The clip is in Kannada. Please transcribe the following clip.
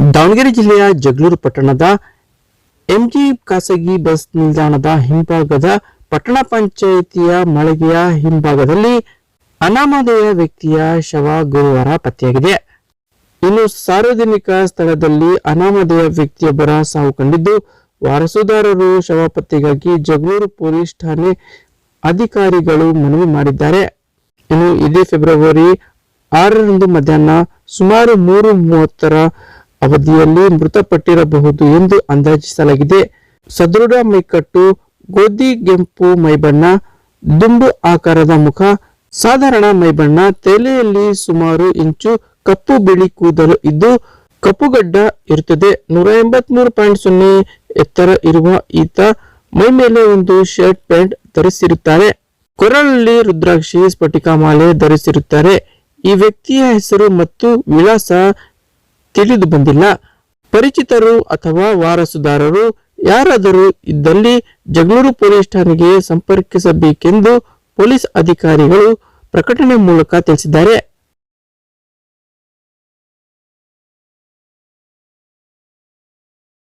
ದಾವಣಗೆರೆ ಜಿಲ್ಲೆಯ ಜಗಳೂರು ಪಟ್ಟಣದ ಎಂಜಿ ಖಾಸಗಿ ಬಸ್ ನಿಲ್ದಾಣದ ಹಿಂಭಾಗದ ಪಟ್ಟಣ ಪಂಚಾಯಿತಿಯ ಮಳಿಗೆಯ ಹಿಂಭಾಗದಲ್ಲಿ ಅನಾಮಧೇಯ ವ್ಯಕ್ತಿಯ ಶವ ಗುರುವಾರ ಪತ್ತೆಯಾಗಿದೆ. ಇನ್ನು ಸಾರ್ವಜನಿಕ ಸ್ಥಳದಲ್ಲಿ ಅನಾಮಧೇಯ ವ್ಯಕ್ತಿಯೊಬ್ಬರ ಸಾವು ಕಂಡಿದ್ದು, ವಾರಸುದಾರರು ಶವ ಪತ್ತೆಗಾಗಿ ಜಗಳೂರು ಪೊಲೀಸ್ ಠಾಣೆ ಅಧಿಕಾರಿಗಳು ಮನವಿ ಮಾಡಿದ್ದಾರೆ. ಇನ್ನು ಇದೇ ಫೆಬ್ರವರಿ ಆರರಂದು ಮಧ್ಯಾಹ್ನ ಸುಮಾರು ಮೂರು ಮೂವತ್ತರ ಅವಧಿಯಲ್ಲಿ ಮೃತಪಟ್ಟಿರಬಹುದು ಎಂದು ಅಂದಾಜಿಸಲಾಗಿದೆ. ಸದೃಢ ಮೈಕಟ್ಟು, ಗೋಧಿ ಗೆಂಪು ಮೈಬಣ್ಣ ದುಂಡು ಆಕಾರದ ಮುಖ, ಸಾಧಾರಣ ಮೈಬಣ್ಣ, ತಲೆಯಲ್ಲಿ ಸುಮಾರು ಇಂಚು ಕಪ್ಪು ಬಿಳಿ ಕೂದಲು ಇದ್ದು ಕಪ್ಪುಗಡ್ಡ ಇರುತ್ತದೆ. ನೂರ ಎಂಬತ್ಮೂರು ಪಾಯಿಂಟ್ ಸೊನ್ನೆ ಎತ್ತರ ಇರುವ ಈತ ಮೈ ಮೇಲೆ ಒಂದು ಶರ್ಟ್ ಪ್ಯಾಂಟ್ ಧರಿಸಿರುತ್ತಾರೆ. ಕೊರಳಲ್ಲಿ ರುದ್ರಾಕ್ಷಿ ಸ್ಫಟಿಕ ಮಾಲೆ ಧರಿಸಿರುತ್ತಾರೆ. ಈ ವ್ಯಕ್ತಿಯ ಹೆಸರು ಮತ್ತು ವಿಳಾಸ ತಿಳಿದು ಬಂದಿಲ್ಲ. ಪರಿಚಿತರು ಅಥವಾ ವಾರಸುದಾರರು ಯಾರಾದರೂ ಇದ್ದಲ್ಲಿ ಜಗಳೂರು ಪೊಲೀಸ್ ಠಾಣೆಗೆ ಸಂಪರ್ಕಿಸಬೇಕೆಂದು ಪೊಲೀಸ್ ಅಧಿಕಾರಿಗಳು ಪ್ರಕಟಣೆ ಮೂಲಕ ತಿಳಿಸಿದ್ದಾರೆ.